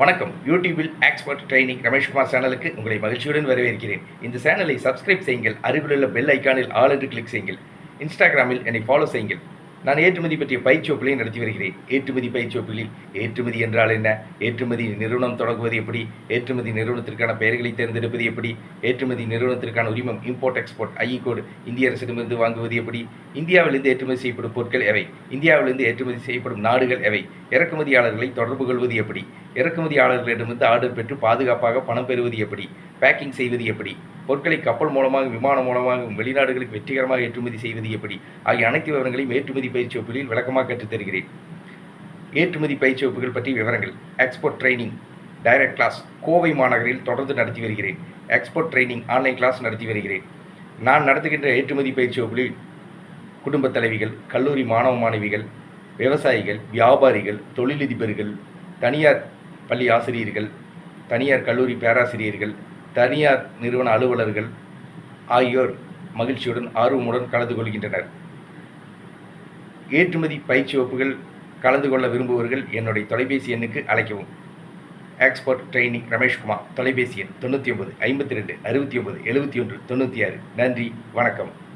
வணக்கம். யூடியூபில் expert training Rameshkumar சேனலுக்கு உங்களை மகிழ்ச்சியுடன் வரவேற்கிறேன். இந்த சேனலை சப்ஸ்கிரைப் செய்யுங்கள். அருகிலுள்ள பெல் ஐக்கானில் ஆல் என்று கிளிக் செய்யுங்கள். இன்ஸ்டாகிராமில் என்னை ஃபாலோ செய்யுங்கள். நான் ஏற்றுமதி பற்றிய பயிற்சி வகுப்புகளை நடத்தி வருகிறேன். ஏற்றுமதி பயிற்சி வகுப்புகளில் ஏற்றுமதி என்றால் என்ன? ஏற்றுமதி நிறுவனம் தொடங்குவது எப்படி? ஏற்றுமதி நிறுவனத்திற்கான பெயர்களை தேர்ந்தெடுப்பது எப்படி? ஏற்றுமதி நிறுவனத்திற்கான உரிமம் இம்போர்ட் எக்ஸ்போர்ட் ஐஇ கோடு இந்திய அரசிடமிருந்து வாங்குவது எப்படி? இந்தியாவிலிருந்து ஏற்றுமதி செய்யப்படும் பொருட்கள் எவை? இந்தியாவிலிருந்து ஏற்றுமதி செய்யப்படும் நாடுகள் எவை? இறக்குமதியாளர்களை தொடர்பு கொள்வது எப்படி? இறக்குமதியாளர்களிடமிருந்து ஆர்டர் பெற்று பாதுகாப்பாக பணம் பெறுவது எப்படி? பேக்கிங் செய்வது எப்படி? பொருட்களை கப்பல் மூலமாக விமானம் மூலமாக வெளிநாடுகளுக்கு வெற்றிகரமாக ஏற்றுமதி செய்வது எப்படி? ஆகிய அனைத்து விவரங்களையும் ஏற்றுமதி பயிற்சி வகுப்புகளில் விளக்கமாக கற்றுத் தருகிறேன் ஏற்றுமதி பயிற்சி வகுப்புகள் பற்றிய விவரங்கள். Export training direct class Kovai மாநகரில் தொடர்ந்து நடத்தி வருகிறேன். எக்ஸ்போர்ட் ட்ரைனிங் ஆன்லைன் கிளாஸ் நடத்தி வருகிறேன். நான் நடத்துகின்ற ஏற்றுமதி பயிற்சி வகுப்பில் குடும்பத் தலைவிகள் கல்லூரி மாணவ மாணவிகள் விவசாயிகள் வியாபாரிகள் தொழிலதிபர்கள் தனியார் பள்ளி ஆசிரியர்கள் தனியார் கல்லூரி பேராசிரியர்கள் தனியார் நிறுவன அலுவலர்கள் ஆகியோர் மகிழ்ச்சியுடன் ஆர்வமுடன் கலந்து கொள்கின்றனர். ஏற்றுமதி பயிற்சி வகுப்புகள் கலந்து கொள்ள விரும்புபவர்கள் என்னுடைய தொலைபேசி எண்ணுக்கு அழைக்கவும். எக்ஸ்பர்ட் ட்ரைனிங் ரமேஷ்குமார் தொலைபேசி எண் தொண்ணூற்றி ஒன்பது ஐம்பத்தி ரெண்டு அறுபத்தி ஒன்பது எழுபத்தி ஒன்று தொண்ணூற்றி ஆறு. நன்றி வணக்கம்.